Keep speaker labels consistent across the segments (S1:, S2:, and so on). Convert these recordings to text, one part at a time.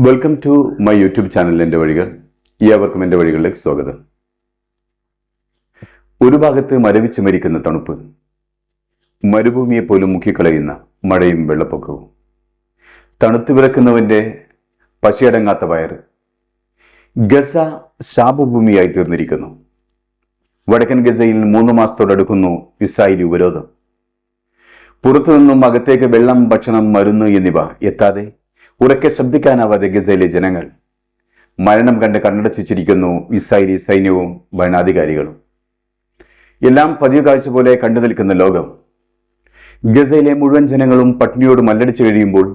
S1: Welcome to my YouTube channel എന്റെ വഴികൾ. ഏവർക്കും എന്റെ വഴികളിലേക്ക് സ്വാഗതം. ഒരു ഭാഗത്ത് മരവിച്ച് മരിക്കുന്ന തണുപ്പ് മരുഭൂമിയെ പോലും മുക്കിക്കളയുന്ന മഴയും വെള്ളപ്പൊക്കവും തണുത്തു വിറക്കുന്നവന്റെ പശയടങ്ങാത്ത വയറ് ഗസ ശാപഭൂമിയായി തീർന്നിരിക്കുന്നു. വടക്കൻ ഗസയിൽ മൂന്ന് മാസത്തോടടുക്കുന്നു ഇസ്രായേലി ഉപരോധം. പുറത്തുനിന്നും അകത്തേക്ക് വെള്ളം ഭക്ഷണം മരുന്ന് എന്നിവ എത്താതെ ഉറക്കെ ശബ്ദിക്കാനാവാതെ ഗസയിലെ ജനങ്ങൾ മരണം കണ്ട് കണ്ണടച്ചിരിക്കുന്നു ഇസ്രായേലി സൈന്യവും ഭരണാധികാരികളും. എല്ലാം പതിവ് കാഴ്ച പോലെ കണ്ടു നിൽക്കുന്ന ലോകം. ഗസയിലെ മുഴുവൻ ജനങ്ങളും പട്ടിണിയോട് മല്ലടിച്ചു കഴിയുമ്പോൾ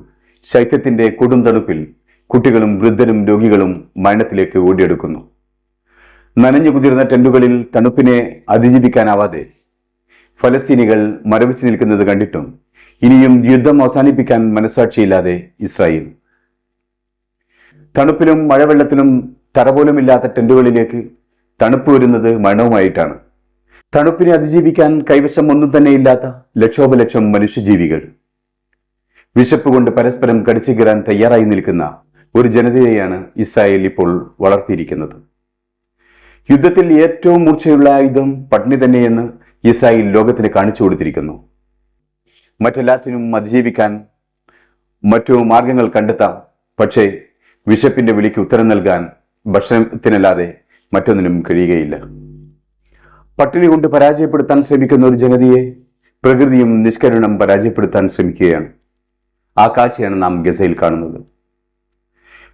S1: ശൈത്യത്തിന്റെ കൊടും തണുപ്പിൽ കുട്ടികളും വൃദ്ധരും രോഗികളും മരണത്തിലേക്ക് ഓടിയെടുക്കുന്നു. നനഞ്ഞു കുതിർന്ന ടെന്റുകളിൽ തണുപ്പിനെ അതിജീവിക്കാനാവാതെ ഫലസ്തീനികൾ മരവിച്ചു നിൽക്കുന്നത് കണ്ടിട്ടും ഇനിയും യുദ്ധം അവസാനിപ്പിക്കാൻ മനസാക്ഷിയില്ലാതെ ഇസ്രായേൽ തണുപ്പിലും മഴവെള്ളത്തിലും തറ പോലുമില്ലാത്ത ടെന്റുകളിലേക്ക് തണുപ്പ് വരുന്നത് മരണവുമായിട്ടാണ്. തണുപ്പിനെ അതിജീവിക്കാൻ കൈവശം ഒന്നും തന്നെ ഇല്ലാത്ത ലക്ഷോപലക്ഷം മനുഷ്യജീവികൾ. വിശപ്പ് കൊണ്ട് പരസ്പരം കടിച്ചു കീറാൻ തയ്യാറായി നിൽക്കുന്ന ഒരു ജനതയെയാണ് ഇസ്രായേൽ ഇപ്പോൾ വളർത്തിയിരിക്കുന്നത്. യുദ്ധത്തിൽ ഏറ്റവും മൂർച്ചയുള്ള ആയുധം പട്ടിണി തന്നെയെന്ന് ഇസ്രായേൽ ലോകത്തിന് കാണിച്ചു കൊടുത്തിരിക്കുന്നു. മറ്റെല്ലാത്തിനും അതിജീവിക്കാൻ മറ്റു മാർഗങ്ങൾ കണ്ടെത്താം. പക്ഷേ വിശപ്പിന്റെ വിളിക്ക് ഉത്തരം നൽകാൻ ഭക്ഷണത്തിനല്ലാതെ മറ്റൊന്നിനും കഴിയുകയില്ല. പട്ടിണി കൊണ്ട് പരാജയപ്പെടുത്താൻ ശ്രമിക്കുന്ന ഒരു ജനതയെ പ്രകൃതിയും നിഷ്കരുണം പരാജയപ്പെടുത്താൻ ശ്രമിക്കുകയാണ്. ആ കാഴ്ചയാണ് നാം ഗസയിൽ കാണുന്നത്.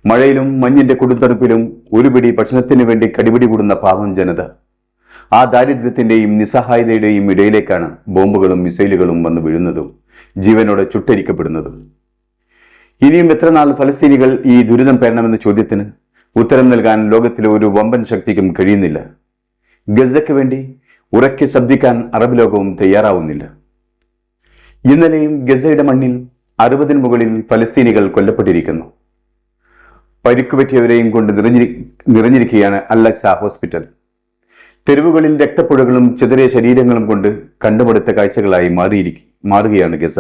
S1: മഴയിലും മഞ്ഞിന്റെ കൊടുത്തണുപ്പിലും ഒരു പിടി ഭക്ഷണത്തിന് വേണ്ടി കടിപിടി കൂടുന്ന പാവം ജനത. ആ ദാരിദ്ര്യത്തിന്റെയും നിസ്സഹായതയുടെയും ഇടയിലേക്കാണ് ബോംബുകളും മിസൈലുകളും വന്ന് വീഴുന്നതും ജീവനോടെ ചുട്ടരിക്കപ്പെടുന്നതും. ഇനിയും എത്ര നാൾ ഫലസ്തീനികൾ ഈ ദുരിതം പേരണമെന്ന ചോദ്യത്തിന് ഉത്തരം നൽകാൻ ലോകത്തിലെ ഒരു വമ്പൻ ശക്തിക്കും കഴിയുന്നില്ല. ഗസയ്ക്ക് വേണ്ടി ഉറക്കെ ശബ്ദിക്കാൻ അറബ് ലോകവും തയ്യാറാവുന്നില്ല. ഇന്നലെയും ഗസയുടെ മണ്ണിൽ അറുപതിന് മുകളിൽ ഫലസ്തീനികൾ കൊല്ലപ്പെട്ടിരിക്കുന്നു. പരിക്കുപറ്റിയവരെയും കൊണ്ട് നിറഞ്ഞിരി നിറഞ്ഞിരിക്കുകയാണ് അല്ലക്സ ഹോസ്പിറ്റൽ. തെരുവുകളിൽ രക്തപ്പുഴകളും ചെറിയ ശരീരങ്ങളും കൊണ്ട് കണ്ടുമടുത്ത കാഴ്ചകളായി മാറിയിരിക്കും മാറുകയാണ് ഗസ.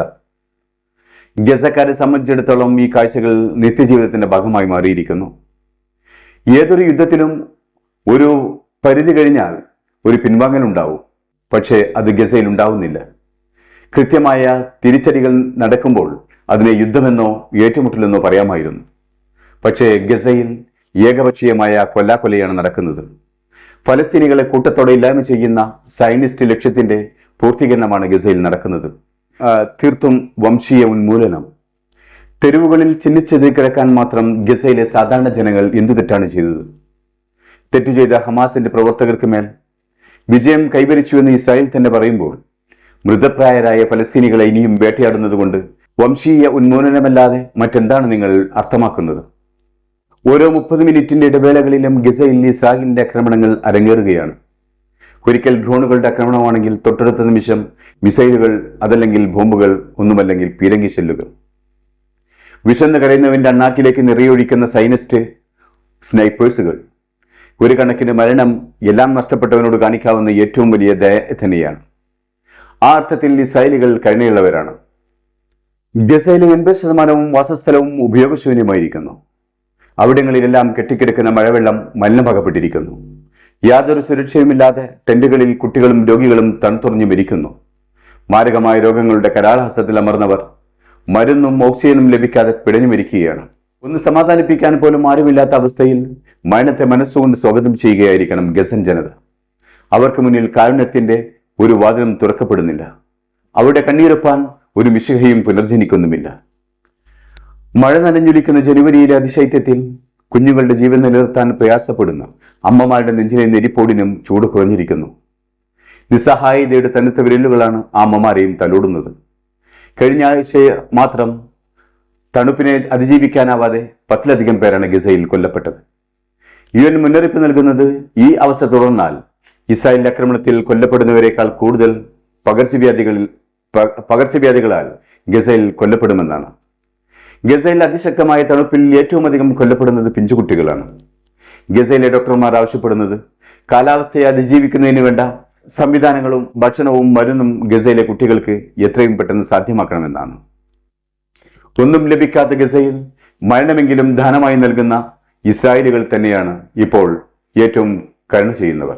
S1: ഗസക്കാരെ സംബന്ധിച്ചിടത്തോളം ഈ കാഴ്ചകൾ നിത്യജീവിതത്തിന്റെ ഭാഗമായി മാറിയിരിക്കുന്നു. ഏതൊരു യുദ്ധത്തിലും ഒരു പരിധി കഴിഞ്ഞാൽ ഒരു പിൻവാങ്ങൽ ഉണ്ടാവും. പക്ഷേ അത് ഗസയിൽ ഉണ്ടാവുന്നില്ല. കൃത്യമായ തിരിച്ചടികൾ നടക്കുമ്പോൾ അതിനെ യുദ്ധമെന്നോ ഏറ്റുമുട്ടലെന്നോ പറയാമായിരുന്നു. പക്ഷേ ഗസയിൽ ഏകപക്ഷീയമായ കൊല്ലാക്കൊലയാണ് നടക്കുന്നത്. ഫലസ്തീനികളെ കൂട്ടത്തോടെ ഇല്ലായ്മ ചെയ്യുന്ന സയനിസ്റ്റ് ലക്ഷ്യത്തിന്റെ പൂർത്തീകരണമാണ് ഗസയിൽ നടക്കുന്നത്. തീർത്തും വംശീയ ഉന്മൂലനം. തെരുവുകളിൽ ചിന്നിച്ചെതിരി കിടക്കാൻ മാത്രം ഗസയിലെ സാധാരണ ജനങ്ങൾ എന്തു തെറ്റാണ് ചെയ്തത്? തെറ്റ് ചെയ്ത ഹമാസിന്റെ പ്രവർത്തകർക്ക് മേൽ വിജയം കൈവരിച്ചുവെന്ന് ഇസ്രായേൽ തന്നെ പറയുമ്പോൾ മൃതപ്രായരായ ഫലസ്തീനികളെ ഇനിയും വേട്ടയാടുന്നത് കൊണ്ട് വംശീയ ഉന്മൂലനമല്ലാതെ മറ്റെന്താണ് നിങ്ങൾ അർത്ഥമാക്കുന്നത്? ഓരോ മുപ്പത് മിനിറ്റിന്റെ ഇടവേളകളിലും ഗസയിൽ ഇസ്രായേലിന്റെ ആക്രമണങ്ങൾ അരങ്ങേറുകയാണ്. ഒരിക്കൽ ഡ്രോണുകളുടെ ആക്രമണമാണെങ്കിൽ തൊട്ടടുത്ത നിമിഷം മിസൈലുകൾ അതല്ലെങ്കിൽ ബോംബുകൾ ഒന്നുമല്ലെങ്കിൽ പീരങ്കി ഷെല്ലുകൾ വിശന്ന് കരയുന്നവന്റെ അണ്ണാക്കിലേക്ക് നിറയൊഴിക്കുന്ന സൈനിസ്റ്റ് സ്നൈപ്പേഴ്സുകൾ. ഒരു കണക്കിന് മരണം എല്ലാം നഷ്ടപ്പെട്ടവനോട് കാണിക്കാവുന്ന ഏറ്റവും വലിയ ദയ തന്നെയാണ്. ആ അർത്ഥത്തിൽ ഇസ്രായേലികൾ കരുണയുള്ളവരാണ്. ഗസയിലെ എൺപത് ശതമാനവും വാസസ്ഥലവും ഉപയോഗശൂന്യമായിരിക്കുന്നു. അവിടങ്ങളിലെല്ലാം കെട്ടിക്കിടക്കുന്ന മഴവെള്ളം മലിനമാകപ്പെട്ടിരിക്കുന്നു യാതൊരു സുരക്ഷയുമില്ലാതെ ടെന്റുകളിൽ കുട്ടികളും രോഗികളും തണുത്തുറഞ്ഞു മരിക്കുന്നു. മാരകമായ രോഗങ്ങളുടെ കരാളഹസ്തത്തിൽ അമർന്നവർ മരുന്നും ഓക്സിജനും ലഭിക്കാതെ പിടഞ്ഞു മരിക്കുകയാണ്. ഒന്ന് സമാധാനിപ്പിക്കാൻ പോലും ആരുമില്ലാത്ത അവസ്ഥയിൽ മരണത്തെ മനസ്സുകൊണ്ട് സ്വാഗതം ചെയ്യുകയായിരിക്കണം ഗസൻ ജനത. അവർക്ക് മുന്നിൽ കാരുണ്യത്തിന്റെ ഒരു വാതിലും തുറക്കപ്പെടുന്നില്ല. അവരുടെ കണ്ണീരൊപ്പാൻ ഒരു മിശിഹയും പുനർജനിക്കുന്നുമില്ല. മഴ നനഞ്ഞൊലിക്കുന്ന ജനുവരിയിലെ അതിശൈത്യത്തിൽ കുഞ്ഞുങ്ങളുടെ ജീവൻ നിലനിർത്താൻ പ്രയാസപ്പെടുന്നു അമ്മമാരുടെ നെഞ്ചിലെ നെരിപ്പോടിനും ചൂട് കുറഞ്ഞിരിക്കുന്നു. നിസ്സഹായതയുടെ തണുത്ത വിരലുകളാണ് ആ അമ്മമാരെയും തലോടുന്നത്. കഴിഞ്ഞ ആഴ്ച മാത്രം തണുപ്പിനെ അതിജീവിക്കാനാവാതെ പത്തിലധികം പേരാണ് ഗസയിൽ കൊല്ലപ്പെട്ടത്. യു എൻ മുന്നറിയിപ്പ് നൽകുന്നത് ഈ അവസ്ഥ തുടർന്നാൽ ഇസ്രായേൽ ആക്രമണത്തിൽ കൊല്ലപ്പെടുന്നവരെക്കാൾ കൂടുതൽ പകർച്ചവ്യാധികളിൽ പകർച്ചവ്യാധികളാൽ ഗസയിൽ കൊല്ലപ്പെടുമെന്നാണ്. ഗസയിൽ അതിശക്തമായ തണുപ്പിൽ ഏറ്റവും അധികം കൊല്ലപ്പെടുന്നത് പിഞ്ചുകുട്ടികളാണ്. ഗസയിലെ ഡോക്ടർമാർ ആവശ്യപ്പെടുന്നത് കാലാവസ്ഥയെ അതിജീവിക്കുന്നതിന് വേണ്ട സംവിധാനങ്ങളും ഭക്ഷണവും മരുന്നും ഗസയിലെ കുട്ടികൾക്ക് എത്രയും പെട്ടെന്ന് സാധ്യമാക്കണമെന്നാണ്. ഒന്നും ലഭിക്കാത്ത ഗസയിൽ മരണമെങ്കിലും ദാനമായി നൽകുന്ന ഇസ്രായേലുകൾ തന്നെയാണ് ഇപ്പോൾ ഏറ്റവും കരുണ ചെയ്യുന്നവർ.